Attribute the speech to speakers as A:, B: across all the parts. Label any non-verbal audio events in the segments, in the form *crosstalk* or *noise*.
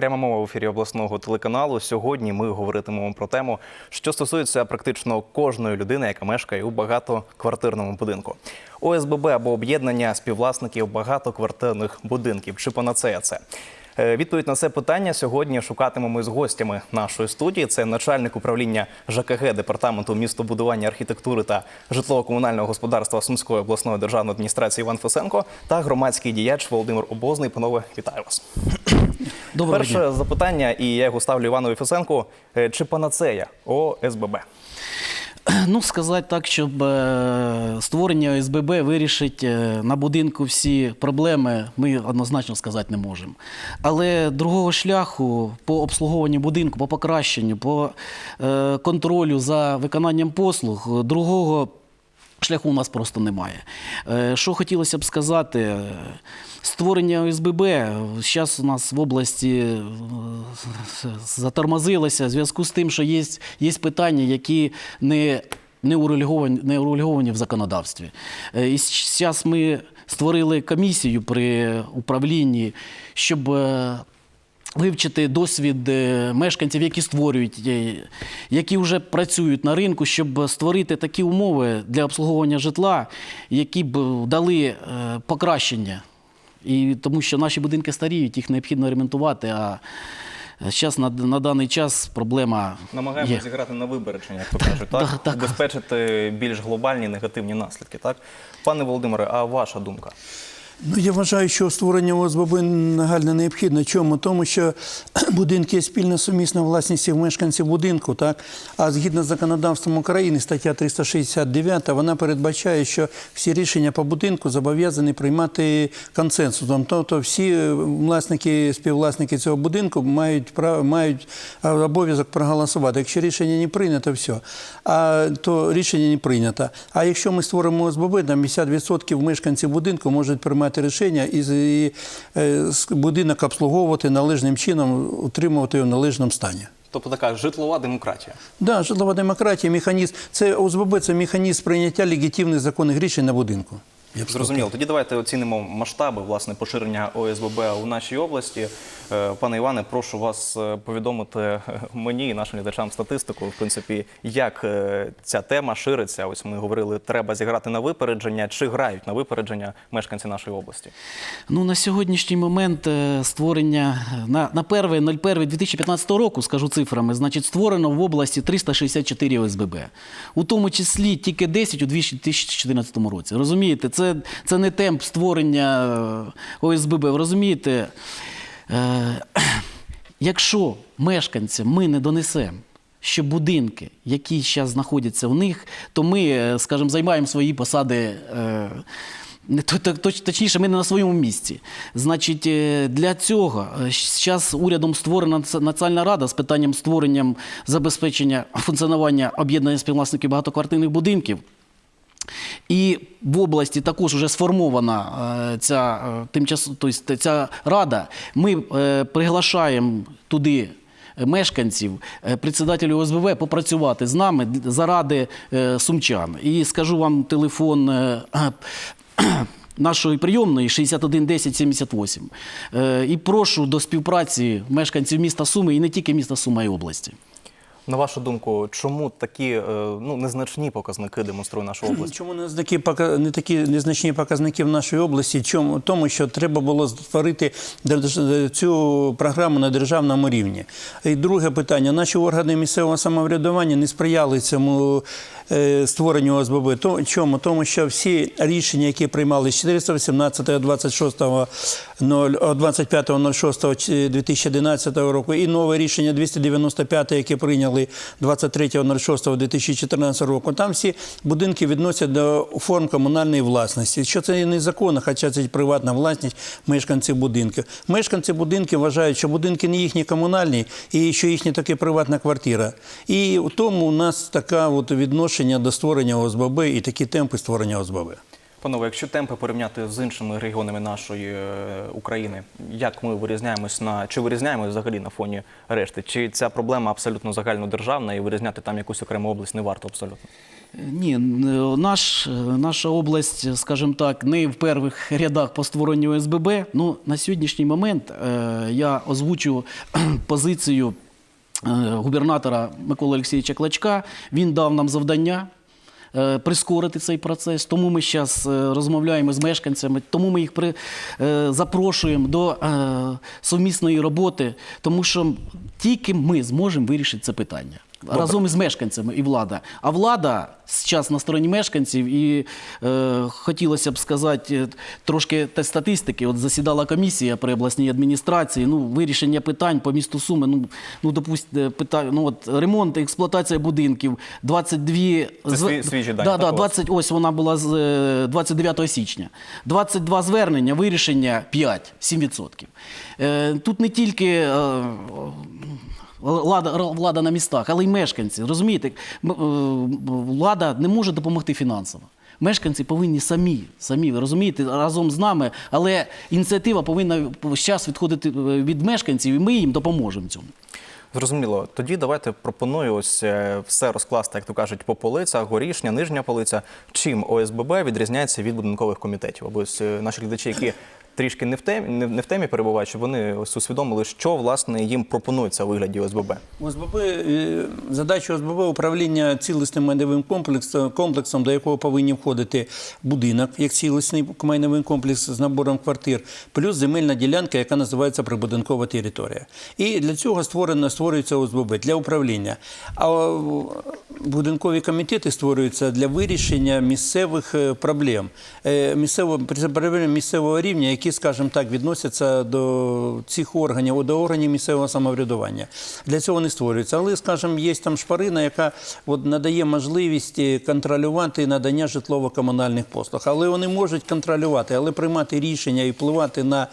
A: Пряма мова в ефірі обласного телеканалу. Сьогодні ми говоритимемо про тему, що стосується практично кожної людини, яка мешкає у багатоквартирному будинку. ОСББ або об'єднання співвласників багатоквартирних будинків. Чи панацея це? Е, Відповідь на це питання сьогодні шукатимемо з гостями нашої студії. Це начальник управління ЖКГ департаменту містобудування, архітектури та житлово-комунального господарства Сумської обласної державної адміністрації Іван Фесенко та громадський діяч Володимир Обозний. Панове, вітаю вас. *clears throat*
B: Доброго
A: Перше
B: дня.
A: запитання, і я його ставлю Іванові Фесенку. Е, Чи панацея ОСББ? *clears throat*
B: Ну, сказати так, щоб е, створення ОСББ вирішить е, на будинку всі проблеми, ми однозначно сказати не можемо. Але другого шляху по обслуговуванню будинку, по покращенню, по е, контролю за виконанням послуг, другого шляху у нас просто немає. Е, Що хотілося б сказати, е, створення ОСББ зараз у нас в області е, затормозилося в зв'язку з тим, що є, є питання, які не, не, урегульовані, не урегульовані в законодавстві. Е, І зараз ми створили комісію при управлінні, щоб е, вивчити досвід е, мешканців, які створюють, е, які вже працюють на ринку, щоб створити такі умови для обслуговування житла, які б дали е, покращення. І тому що наші будинки старіють, їх необхідно ремонтувати. А зараз на, на даний час проблема
A: Намагаємося зіграти на випередження, як то кажуть, так?
B: Так, так.
A: Більш глобальні негативні наслідки. Так, пане Володимире, а ваша думка?
C: Ну, я вважаю, що створення ОСББ нагально необхідно. Чому? Тому що *clears throat* будинки є спільна сумісна власність мешканців будинку, так? А згідно з законодавством України, стаття 369, вона передбачає, що всі рішення по будинку зобов'язані приймати консенсусом. Тобто всі е, власники, співвласники цього будинку мають право, мають обов'язок проголосувати. Якщо рішення не прийнято, все. А то рішення не прийнято. А якщо ми створимо ОСББ, там 50% мешканців будинку можуть приймати рішення і, і е, будинок обслуговувати належним чином, утримувати його в належному стані.
A: Тобто така житлова демократія.
C: Да, житлова демократія, механізм. Це ОСББ це механізм прийняття легітимних законних рішень на будинку.
A: Зрозуміло. Тоді давайте оцінимо масштаби власне поширення ОСББ у нашій області. Е, Пане Іване, прошу вас е, повідомити е, мені і нашим глядачам статистику. В принципі, як ця тема шириться. Ось ми говорили, треба зіграти на випередження. Чи грають на випередження мешканці нашої області?
B: Ну, на сьогоднішній момент створення на, на 1.01.2015 року, скажу цифрами, значить, створено в області 364 ОСББ. У тому числі тільки 10 у 2014 році. Розумієте, це, це не темп створення е, ОСББ. Ви розумієте, е, *clears throat* якщо мешканцям ми не донесемо, що будинки, які зараз знаходяться в них, то ми, е, скажімо, займаємо свої посади. е, Точніше, ми не на своєму місці. Значить, е, для цього зараз урядом створена нац- Національна рада з питанням створенням забезпечення функціонування об'єднання співвласників багатоквартирних будинків. І в області також вже сформована е, ця, е, тимчас, тобто ця рада. Ми е, приглашаємо туди мешканців, председателів ОСБВ попрацювати з нами заради сумчан. І скажу вам телефон. Нашої прийомної 61 10 78. Е, І прошу до співпраці мешканців міста Суми і не тільки міста Сума і області.
A: На вашу думку, чому такі е, ну незначні показники демонструє наша область?
C: Чому не такі не такі незначні показники в нашій області? Чому тому, що треба було створити цю програму на державному рівні? І друге питання: наші органи місцевого самоврядування не сприяли цьому створенню ОСББ. Чому? Тому що всі рішення, які приймали з 418, 26, 25.06.2011 року, і нове рішення 295, яке прийняли 23.06.2014 року, там всі будинки відносять до форм комунальної власності. Що це незаконно, хоча це приватна власність мешканців будинків. Мешканці будинків вважають, що будинки не їхні комунальні і що їхня таки приватна квартира. І в тому у нас таке от відношення до створення ОСББ і такі темпи створення ОСББ.
A: Панове, якщо темпи порівняти з іншими регіонами нашої е, України, як ми вирізняємось на чи вирізняємось взагалі на фоні решти? Чи ця проблема абсолютно загальнодержавна і вирізняти там якусь окрему область не варто абсолютно?
B: Ні, наш, е, наша область, скажімо так, не в перших рядах по створенню ОСББ. Ну, на сьогоднішній момент е, я озвучу *clears throat* позицію е, губернатора Миколи Олексійовича Клачка. Він дав нам завдання. е, Прискорити цей процес, тому ми зараз розмовляємо з мешканцями, тому ми їх при, е, запрошуємо до совмісної роботи, тому що тільки ми зможемо вирішити це питання разом із мешканцями і влада. А влада зараз на стороні мешканців, і е, хотілося б сказати е, трошки те статистики. От засідала комісія при обласній адміністрації. Ну, вирішення питань по місту Суми. Ну, ну допустимо, питаю, ну от ремонт, експлуатація будинків, 22...
A: Це сві- свіжі дані,
B: Да, да,
A: так, у вас?
B: 20, ось вона була з е, 29 січня. 22 звернення, вирішення 5, 7%. Е, Тут не тільки е, влада, влада на містах, але й мешканці. Розумієте, е, влада не може допомогти фінансово. Мешканці повинні самі, самі, ви розумієте, разом з нами, але ініціатива повинна зараз відходити е, від мешканців, і ми їм допоможемо цьому.
A: Зрозуміло. Тоді давайте пропоную ось е, все розкласти, як то кажуть, по полицях, горішня, нижня полиця. Чим ОСББ відрізняється від будинкових комітетів? Або ось наші глядачі, які трішки не в темі, не, не в темі перебувають, щоб вони ось усвідомили, що власне їм пропонується у вигляді ОСББ.
C: ОСББ, е, задача ОСББ управління цілісним майновим комплексом, комплексом, до якого повинні входити будинок, як цілісний майновий комплекс з набором квартир, плюс земельна ділянка, яка називається прибудинкова територія. І для цього створено створюється ОСББ для управління. А будинкові комітети створюються для вирішення місцевих е, проблем, е, місцевого місцевого рівня, які, скажімо так, відносяться до цих органів, до органів місцевого самоврядування. Для цього не створюються. Але, скажімо, є там шпарина, яка от надає можливість е, контролювати надання житлово-комунальних послуг. Але вони можуть контролювати, але приймати рішення і впливати на.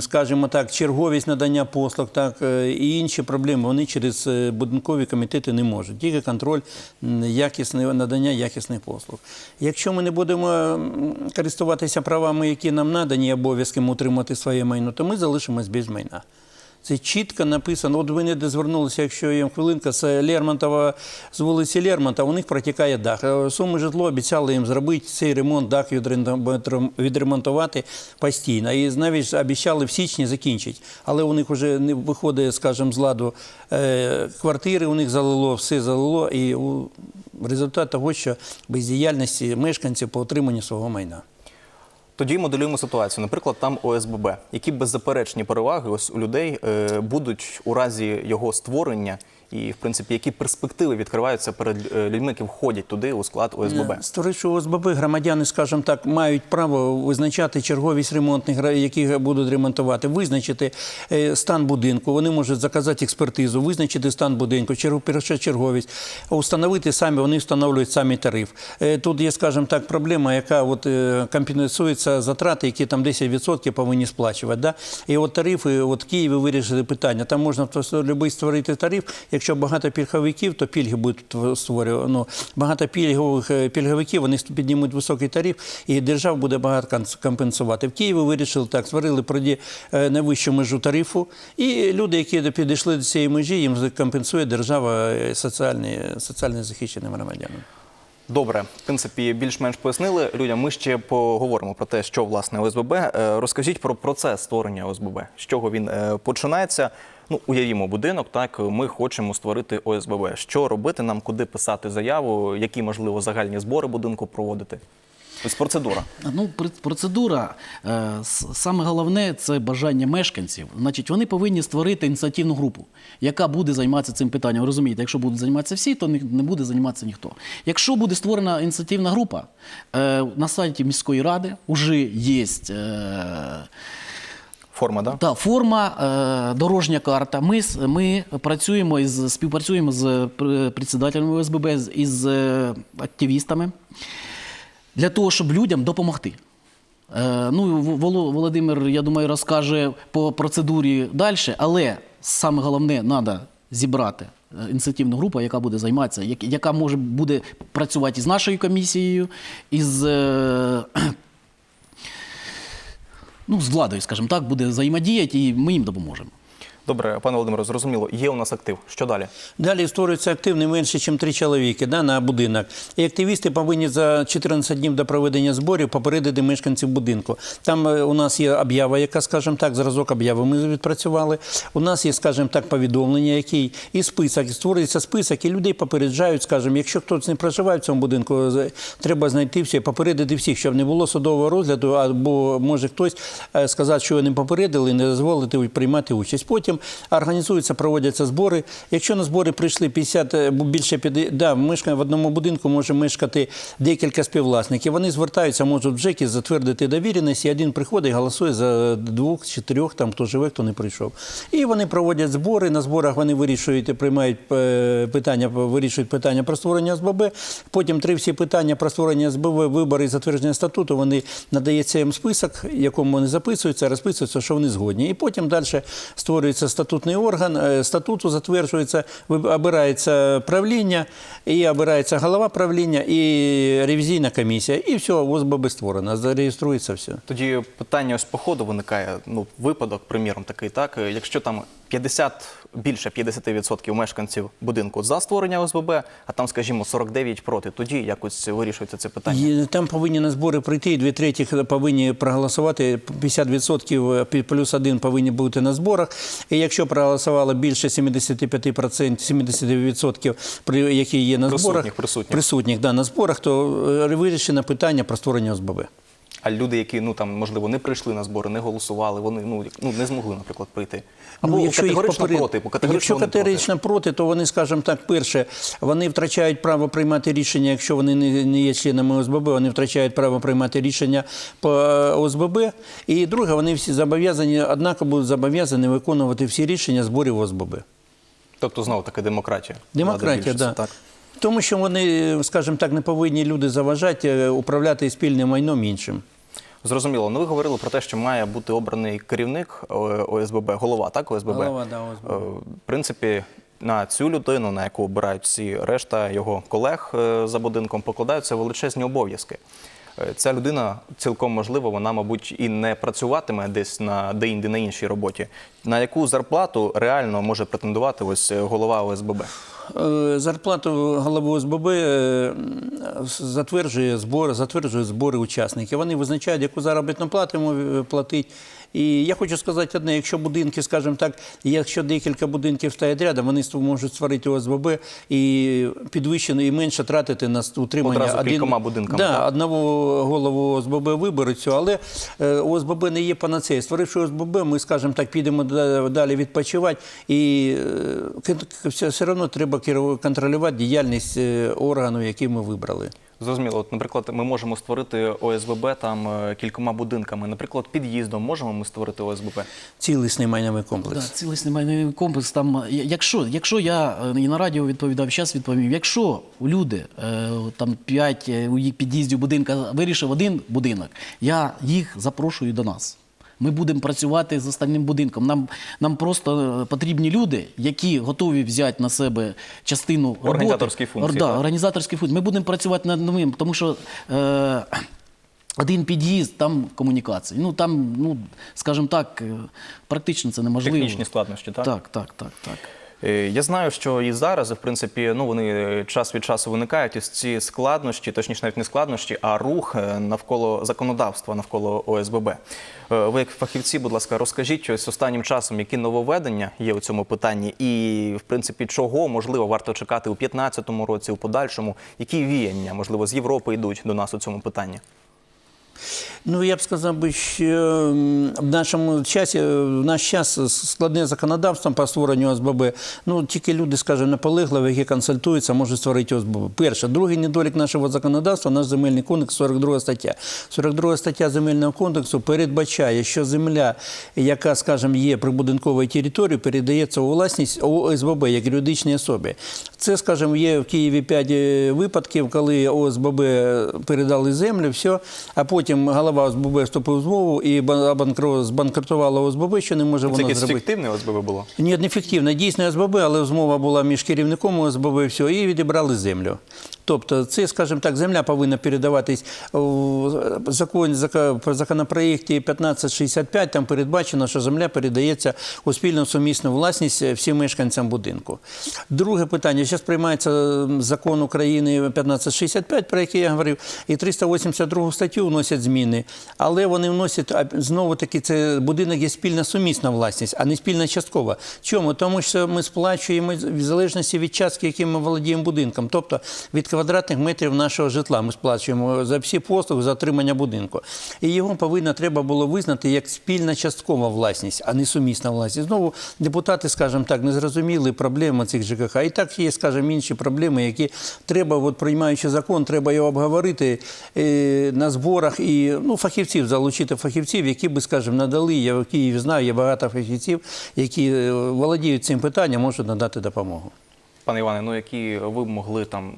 C: Скажімо так, черговість надання послуг, так е, і інші проблеми вони через е, будинкові комітети не можуть. Тільки контроль якісне надання якісних послуг. Якщо ми не будемо користуватися правами, які нам надані, обов'язком утримати своє майно, то ми залишимось без майна. Це чітко написано. От ви не де звернулися, якщо є хвилинка, це Лермонтова з вулиці Лермонтова, у них протікає дах. Е, Суми житло обіцяли їм зробити цей ремонт, дах відремонту- відремонтувати постійно. І навіть обіцяли в січні закінчити. Але у них вже не виходить, скажімо, з ладу е, квартири, у них залило, все залило. І результат того, що бездіяльності мешканців по отриманню свого майна.
A: Тоді моделюємо ситуацію. Наприклад, там ОСББ. Які беззаперечні переваги ось у людей е, будуть у разі його створення, і в принципі, які перспективи відкриваються перед е, людьми, які входять туди у склад ОСББ?
C: Створивши ОСББ, громадяни, скажімо так, мають право визначати черговість ремонтних, які будуть ремонтувати, визначити е, стан будинку. Вони можуть заказати експертизу, визначити стан будинку, чергу- першочерговість, установити самі, вони встановлюють самі тариф. Е, Тут є, скажімо так, проблема, яка от, е, компенсується затрати, які там 10% повинні сплачувати. І от тарифи, от Києві вирішили питання. Там можна будь-який створити тариф. Якщо багато пільговиків, то пільги будуть створювати. Ну, багато пільгових е, пільговиків, вони піднімуть високий тариф, і держава буде багато компенсувати. В Києві вирішили так, створили проді е, найвищу межу тарифу, і люди, які підійшли до цієї межі, їм компенсує держава соціальні, соціальні, соціально захищеним громадянам.
A: Добре, в принципі, більш-менш пояснили людям. Ми ще поговоримо про те, що власне ОСББ. Е, Розкажіть про процес створення ОСББ. З чого він е, починається? Ну, уявімо будинок. Так, ми хочемо створити ОСББ. Що робити нам, куди писати заяву, які можливо загальні збори будинку проводити? Ось процедура.
B: Ну, процедура, е, саме головне це бажання мешканців. Значить, вони повинні створити ініціативну групу, яка буде займатися цим питанням. Ви розумієте, якщо будуть займатися всі, то не буде займатися ніхто. Якщо буде створена ініціативна група, е, на сайті міської ради вже є. Е,
A: Форма, да?
B: та форма, дорожня карта. Ми, ми працюємо із співпрацюємо з пр- председателем ОСББ, з- із активістами для того, щоб людям допомогти. Е, ну, Володимир, я думаю, розкаже по процедурі далі, але саме головне треба зібрати е, ініціативну групу, яка буде займатися, яка може буде працювати із нашою комісією, із е, *clears throat* ну, з владою, скажімо так, буде взаємодіяти, і ми їм допоможемо.
A: Добре, пане Володимире, зрозуміло. Є у нас актив. Що далі?
C: Далі створюється актив не менше, ніж три чоловіки да, на будинок. І активісти повинні за 14 днів до проведення зборів попередити мешканців будинку. Там е, у нас є об'ява, яка, скажімо так, зразок об'яви ми відпрацювали. У нас є, скажімо так, повідомлення, який і список, створюється список, і людей попереджають, скажімо, якщо хтось не проживає в цьому будинку, треба знайти все, попередити всіх, щоб не було судового розгляду, або може хтось е, сказати, що не попередили, не дозволити приймати участь. Потім організуються, проводяться збори. Якщо на збори прийшли 50, е, більше 50, да, мешкає в одному будинку може мешкати декілька співвласників. Вони звертаються, можуть в ЖЕКі затвердити довіреність, і один приходить і голосує за двох чи трьох, там хто живе, хто не прийшов. І вони проводять збори. На зборах вони вирішують, приймають е, питання, вирішують питання про створення СББ. Потім три всі питання про створення СББ, вибори і затвердження статуту. Вони надається їм список, в якому вони записуються, розписуються, що вони згодні. І потім далі створюється статутний орган, е, статуту затверджується, обирається правління, і обирається голова правління, і ревізійна комісія. І все, ОСББ створено, зареєструється все.
A: Тоді питання ось походу виникає. Ну, випадок, приміром, такий, так. е, Якщо там 50, більше 50% мешканців будинку за створення ОСББ, а там, скажімо, 49 проти, тоді якось вирішується це питання.
C: І Там повинні на збори прийти, і дві третіх повинні проголосувати, 50% плюс один повинні бути на зборах. І якщо проголосувало більше 75%, 70%, при- які є на зборах,
A: присутніх.
C: присутніх да, на зборах, то е, вирішено питання про створення ОСББ.
A: А люди, які ну там можливо не прийшли на збори, не голосували, вони ну, ну не змогли, наприклад, прийти. Або
C: Ну, якщо їх
A: категорично
C: поперед-
A: проти, бо категорично
C: якщо
A: вони проти.
C: категорично проти, то вони, скажімо так, перше, вони втрачають право приймати рішення, якщо вони не, не є членами ОСББ, вони втрачають право приймати рішення по е, ОСББ. І друге, вони всі зобов'язані, однаково будуть зобов'язані виконувати всі рішення зборів ОСББ.
A: Тобто знову таки демократія.
C: Демократія, да. Тому що вони, скажімо так, не повинні люди заважати е, управляти спільним майном іншим.
A: Зрозуміло. Ну ви говорили про те, що має бути обраний керівник е, ОСББ, голова, так, ОСББ.
C: Голова, да, ОСББ.
A: Е, В принципі, на цю людину, на яку обирають всі решта його колег за будинком, покладаються величезні обов'язки. Е, Ця людина цілком можливо, вона, мабуть, і не працюватиме десь на де-інде на іншій роботі. На яку зарплату реально може претендувати ось е, голова ОСББ?
C: Е, Зарплату голови ОСББ затверджує збори, затверджує збори учасників. Вони визначають, яку заробітну плату йому платить. І я хочу сказати одне: якщо будинки, скажімо так, якщо декілька будинків стоять рядом, вони можуть створити ОСББ і підвищено і менше тратити на утримання
A: Одразу кількома будинками,
C: Да,
A: так?
C: одного голову ОСББ виберуть, цю, але е, ОСББ не є панацеєю. Створивши ОСББ, ми, скажімо так, підемо далі відпочивати, і е, все, одно треба контролювати діяльність е, органу, який ми вибрали.
A: Зрозуміло, от, наприклад, ми можемо створити ОСББ там е, кількома будинками. Наприклад, під'їздом можемо ми створити ОСББ.
C: Цілісний майновий
B: Да,
C: комплекс.
B: цілісний майновий комплекс. Там, е, якщо, якщо я е, і на радіо відповідав, зараз відповім, якщо люди там 5 у їх під'їздів будинка вирішив один будинок, я їх запрошую до нас. Ми будемо працювати з останнім будинком. Нам, нам просто е, потрібні люди, які готові взяти на себе частину роботи.
A: Організаторські функції,
B: Да, організаторські функції. Ми будемо працювати над новим, тому що. Е, один під'їзд, там комунікації. Ну там, ну скажімо так, е, практично це неможливо.
A: Технічні складнощі, так?
B: Так, так, так, так.
A: Е, Я знаю, що і зараз, в принципі, ну вони е, час від часу виникають ось ці складнощі, точніше навіть не складнощі, а рух е, навколо законодавства, навколо ОСББ. Ви, як фахівці, будь ласка, розкажіть ось останнім часом, які нововведення є у цьому питанні, і в принципі, чого можливо варто чекати у 2015 році, у подальшому, які віяння, можливо, з Європи йдуть до нас у цьому питанні.
C: Ну, я б сказав що в нашому часі, в наш час складне законодавство по створенню ОСББ. Ну, тільки люди, скажімо, наполегливі, які консультуються, можуть створити ОСББ. Перше. Другий недолік нашого законодавства, наш земельний кодекс, 42 стаття. 42 стаття земельного кодексу передбачає, що земля, яка, скажімо, є прибудинковою територією, передається у власність ОСББ як юридичній особі. Це, скажімо, є в Києві 5 випадків, коли ОСББ передали землю, все, а потім потім голова ОСББ вступив в змову і збанкрутувала ОСББ, що не може
A: Це
C: зробити.
A: якесь
C: зробити.
A: фіктивне ОСББ було?
C: Ні, не фіктивне. Дійсно ОСББ, але змова була між керівником ОСББ і все, і відібрали землю. Тобто, це, скажімо так, земля повинна передаватись у закон, законопроєкті 1565, там передбачено, що земля передається у спільну сумісну власність всім мешканцям будинку. Друге питання. Зараз приймається закон України 1565, про який я говорив, і 382 статтю вносять зміни. Але вони вносять знову-таки, це будинок є спільна сумісна власність, а не спільна часткова. Чому? Тому що ми сплачуємо в залежності від частки, яким ми володіємо будинком. Тобто від квадратних метрів нашого житла ми сплачуємо за всі послуги, за отримання будинку. І його повинно треба було визнати як спільна часткова власність, а не сумісна власність. Знову депутати, скажімо так, не зрозуміли проблеми цих ЖКХ. І так є, скажімо, інші проблеми, які треба, от приймаючи закон, треба його обговорити е, на зборах і ну, фахівців залучити фахівців, які би, скажімо, надали. Я в Києві знаю, є багато фахівців, які е, володіють цим питанням, можуть надати допомогу.
A: Пане Іване, ну які ви могли там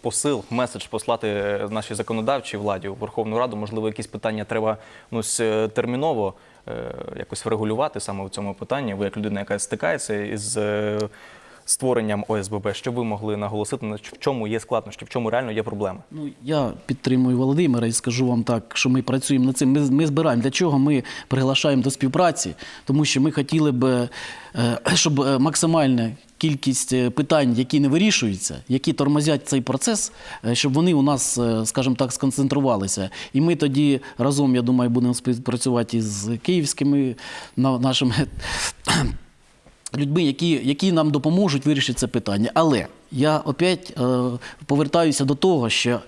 A: посил, меседж послати е, нашій законодавчій владі у Верховну Раду? Можливо, якісь питання треба ну, е, терміново е, якось врегулювати саме в цьому питанні. Ви як людина, яка стикається із е, створенням ОСББ, що ви могли наголосити, в чому є складнощі, в чому реально є проблеми?
B: Ну, я підтримую Володимира і скажу вам так, що ми працюємо над цим. Ми, ми збираємо. Для чого ми приглашаємо до співпраці? Тому що ми хотіли б, е, *clears throat* щоб е, максимальна кількість е, питань, які не вирішуються, які тормозять цей процес, щоб вони у нас, скажімо так, сконцентрувалися. І ми тоді разом, я думаю, будемо співпрацювати із київськими нашими людьми, які, які нам допоможуть вирішити це питання. Але я опять е, повертаюся до того, що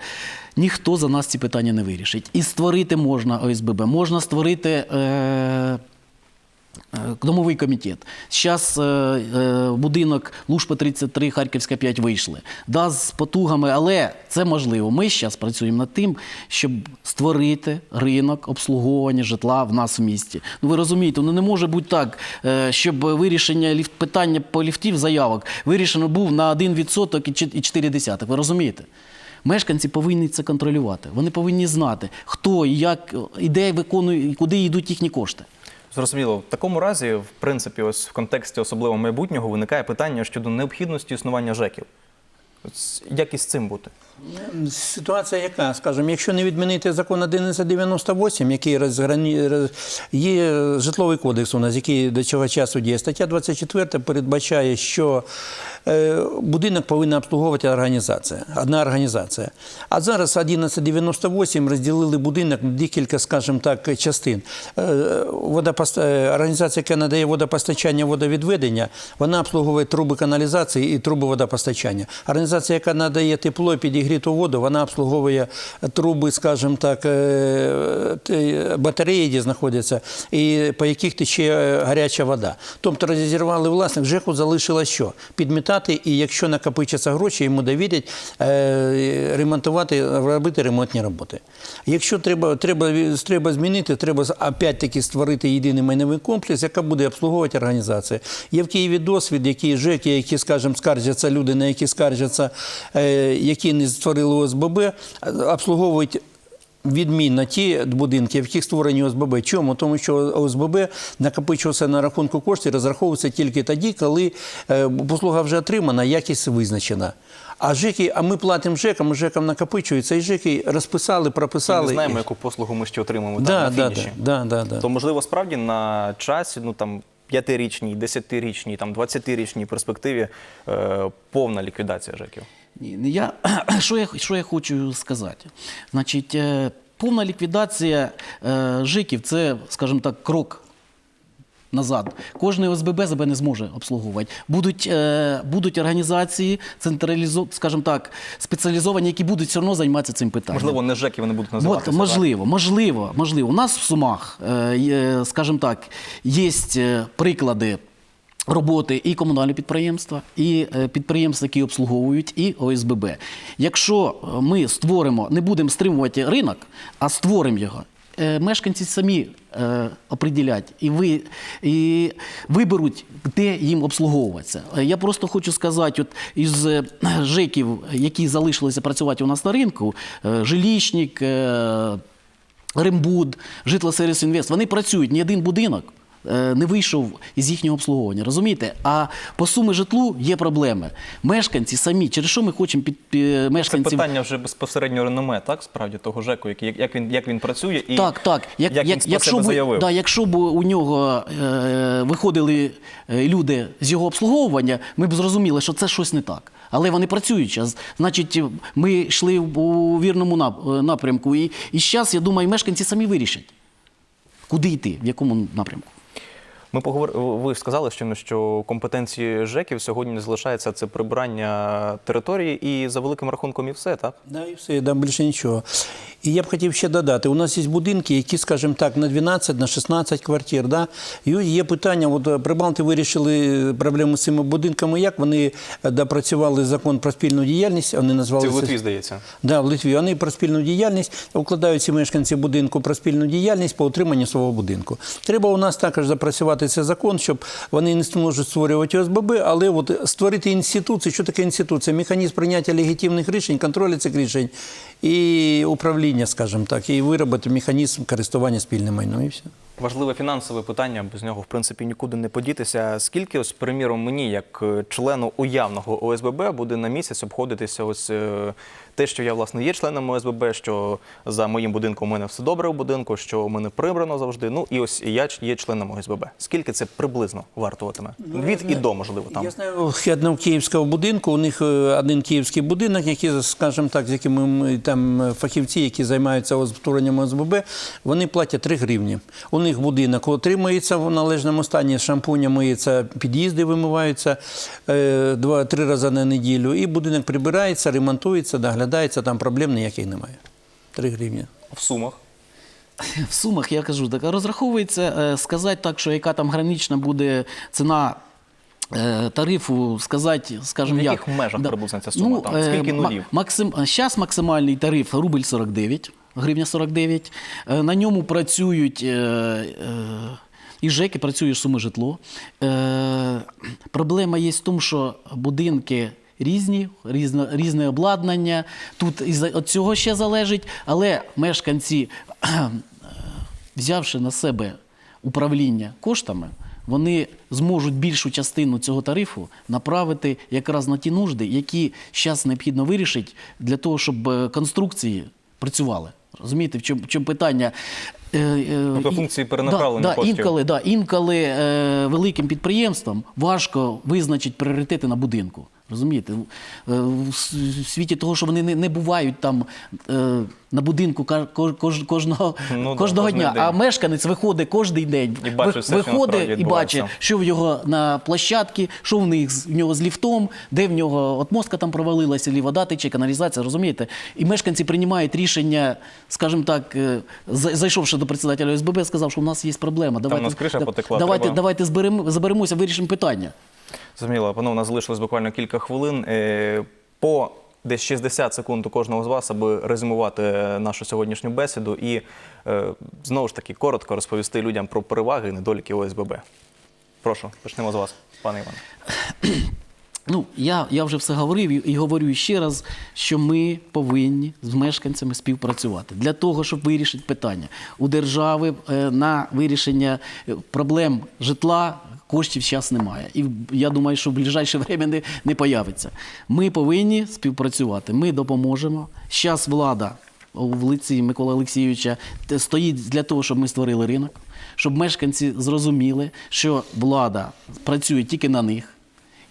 B: ніхто за нас ці питання не вирішить. І створити можна ОСББ, можна створити. Е, Домовий комітет. Зараз е, е, будинок Лужпа 33, Харківська 5 вийшли. Да, з потугами, але це можливо. Ми зараз працюємо над тим, щоб створити ринок обслуговування житла в нас в місті. Ну ви розумієте, ну не може бути так, е, щоб вирішення ліфт, питання по ліфтів заявок вирішено був на 1% і чот- і 0,4. Ви розумієте? Мешканці повинні це контролювати. Вони повинні знати, хто і як і де виконує, і куди йдуть їхні кошти.
A: Зрозуміло, в такому разі, в принципі, ось в контексті особливо майбутнього виникає питання щодо необхідності існування ЖЕКів. Як із цим бути?
C: Ситуація яка, скажімо, якщо не відмінити закон 1198, який розграні... є житловий кодекс у нас, який до цього часу діє, стаття 24 передбачає, що будинок повинна обслуговувати організація, одна організація. А зараз 1198 розділили будинок на декілька, скажімо так, частин. Е, е, Організація, яка надає водопостачання, водовідведення, вона обслуговує труби каналізації і труби водопостачання. Організація, яка надає тепло і підігріту воду, вона обслуговує труби, скажімо так, е, батареї, де знаходяться, і по яких тече е, гаряча вода. Тобто розірвали власник, ЖЕКу залишилось що? Підмітати, і якщо накопичаться гроші, йому довірять е, ремонтувати, робити ремонтні роботи. Якщо треба, треба, треба змінити, треба опять-таки створити єдиний майновий комплекс, яка буде обслуговувати організація. Є в Києві досвід, які ЖЕКи, які, скажімо, скаржаться, люди, на які скаржаться, е, які не створили ОСББ, е, обслуговують Відмінно ті будинки, в яких створені ОСББ. Чому? Тому що ОСББ накопичувався на рахунку коштів, розраховується тільки тоді, коли е, послуга вже отримана, якість визначена. А ЖЕКи, а ми платимо ЖЕКам, ЖЕКам накопичується, і ЖЕКи розписали,
A: Ми
C: прописали.
A: не знаємо, яку послугу ми ще отримаємо
C: да,
A: там
C: да,
A: на
C: да,
A: фініші.
C: да, да, да.
A: То можливо справді на часі, ну там п'ятирічній, десятирічній, там двадцятирічній перспективі е, повна ліквідація ЖЕКів.
B: Ні, не я, *clears throat* що, я, що я хочу сказати? Значить, е, повна ліквідація е, ЖИКів – це, скажімо так, крок назад. Кожне ОСББ себе не зможе обслуговувати. Будуть, е, будуть організації, централізо, скажімо так, спеціалізовані, які будуть все одно займатися цим питанням.
A: Можливо, не ЖЕКи вони будуть
B: От,
A: називатися.
B: можливо, можливо, можливо. У нас в Сумах, е, скажімо так, є е, приклади. Роботи і комунальні підприємства, і е, підприємства, які обслуговують, і ОСББ. Якщо е, ми створимо, не будемо стримувати ринок, а створимо його, е, мешканці самі оприділять і, ви, і виберуть, де їм обслуговуватися. Я просто хочу сказати, от із ЖЕКів, які залишилися працювати у нас на ринку, е, жилічник, е, Римбуд, Житлосервіс Інвест, вони працюють. Ні один будинок не вийшов із їхнього обслуговування. Розумієте? А по суми житлу є проблеми. Мешканці самі, через що ми хочемо під, під
A: Це питання вже безпосередньо реноме, так, справді того ЖЕКу, як, як, він, як він працює і
B: Так, так. Як,
A: як,
B: як,
A: він
B: якщо, б,
A: заявив.
B: да, якщо б у нього е, виходили е, люди з його обслуговування, ми б зрозуміли, що це щось не так. Але вони працюють. Значить, ми йшли у вірному е, напрямку. І, і зараз, я думаю, мешканці самі вирішать, куди йти, в якому напрямку.
A: Ми поговор... Ви сказали щойно, що компетенції ЖЕКів сьогодні не залишається це прибирання території і за великим рахунком і все, так?
C: Да, і все, да, більше нічого. І я б хотів ще додати: у нас є будинки, які, скажімо так, на 12, на 16 квартир. Да? І є питання: от е, прибалти вирішили проблему з цими будинками. Як вони е, допрацювали закон про спільну діяльність? Вони назвали
A: Це в Литві, здається.
C: Да, в Литві. Вони про спільну діяльність укладають ці мешканці будинку про спільну діяльність по утриманню свого будинку. Треба у нас також запрацювати цей закон, щоб вони не можуть створювати ОСББ, але от створити інституції. Що таке інституція? Механізм прийняття легітимних рішень, контролю цих рішень і управління, скажімо так, і виробити механізм користування спільним майном. І все.
A: Важливе фінансове питання, без нього, в принципі, нікуди не подітися. Скільки, ось, приміром, мені, як е, члену уявного ОСББ, буде на місяць обходитися ось е, те, що я, власне, є членом ОСББ, що за моїм будинком у мене все добре у будинку, що у мене прибрано завжди. Ну і ось я є членом ОСББ. Скільки це приблизно вартуватиме? Від і до, можливо, там.
C: Я знаю одного київського будинку. У них е, один київський будинок, який, скажімо так, з якими ми там фахівці, які займаються створенням ОСББ, вони платять 3 гривні. У них будинок отримується в належному стані, шампуня миється, під'їзди вимиваються е, два-три рази на неділю, і будинок прибирається, ремонтується, доглядається, там проблем ніяких немає. 3 гривні.
A: В сумах.
B: В сумах я кажу, так розраховується е, сказати так, що яка там гранична буде ціна. е, Тарифу сказати, скажімо,
A: В
B: як
A: яких межах приблизно ця сума? Там скільки нулів?
B: Максим, зараз максимальний тариф рубль 49, гривня 49. Е, На ньому працюють е, е, і ЖЕКи, працює суми житло. Проблема є в тому, що будинки різні, різне, різне обладнання. Тут із від цього ще залежить, але мешканці, взявши на себе управління коштами, вони зможуть більшу частину цього тарифу направити якраз на ті нужди, які зараз необхідно вирішити для того, щоб конструкції працювали. Розумієте, в чому, в чому питання? Е, е,
A: Тобто функції перенаправлення
B: да, да,
A: коштів.
B: Інколи, да, інколи е, великим підприємствам важко визначити пріоритети на будинку. Розумієте? Е, в світі того, що вони не, не бувають там е, на будинку кожного,
A: Ну
B: кожного
A: кожний
B: дня,
A: день.
B: а мешканець виходить кожен день.
A: І бачить
B: Ви-
A: все, що
B: виходить і бачить, що в його на площадці, що в них в нього з ліфтом, де в нього от мозка там провалилася, лі вода тече, каналізація, розумієте? І мешканці приймають рішення, скажімо так, е, зайшовши до председателя ОСББ, сказав, що у нас є проблема.
A: у нас криша потекла,
B: давайте, давайте зберемо, заберемося, вирішимо питання.
A: Зрозуміло, панов, у нас залишилось буквально кілька хвилин. Е, По десь 60 секунд у кожного з вас, аби резюмувати нашу сьогоднішню бесіду і е, знову ж таки коротко розповісти людям про переваги і недоліки ОСББ. Прошу, почнемо з вас, пане Іване. *clears throat* *clears throat*
B: Ну, я, я вже все говорив і, і говорю ще раз, що ми повинні з мешканцями співпрацювати для того, щоб вирішити питання. У держави е, на вирішення е, проблем житла коштів зараз немає. І я думаю, що в ближайше *laughs* время не, не появиться. Ми повинні співпрацювати. Ми допоможемо. Зараз влада в лиці Миколи Олексійовича стоїть для того, щоб ми створили ринок, щоб мешканці зрозуміли, що влада працює тільки на них.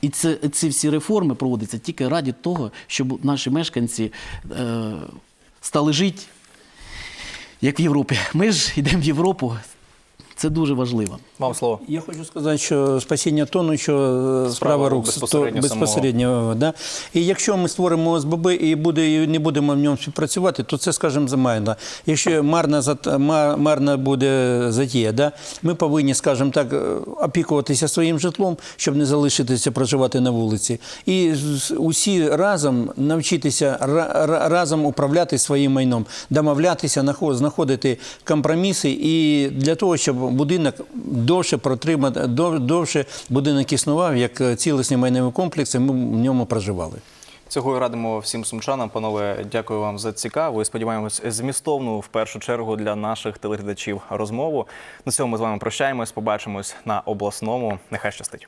B: І це, ці всі реформи проводяться тільки раді того, щоб наші мешканці е, стали жити як в Європі. Ми ж йдемо в Європу. Це дуже важливо.
A: Вам слово.
C: Я хочу сказати, що спасіння тонучого справа рук
A: безпосередньо
C: то- безпосередньо. Да? І якщо ми створимо ОСББ і, буде, і не будемо в ньому співпрацювати, то це, скажімо, замайно. Якщо марна, марна буде затія, да? ми повинні, скажімо так, опікуватися своїм житлом, щоб не залишитися проживати на вулиці. І усі разом навчитися ра- ра- разом управляти своїм майном, домовлятися, нахо- знаходити компроміси і для того, щоб будинок довше протримати, дов- довше будинок існував як цілісний майновий комплекс, і ми в ньому проживали.
A: Цього і радимо всім сумчанам. Панове, дякую вам за цікаву і сподіваємось змістовну в першу чергу для наших телеглядачів розмову. На цьому ми з вами прощаємось. Побачимось на обласному. Нехай щастить.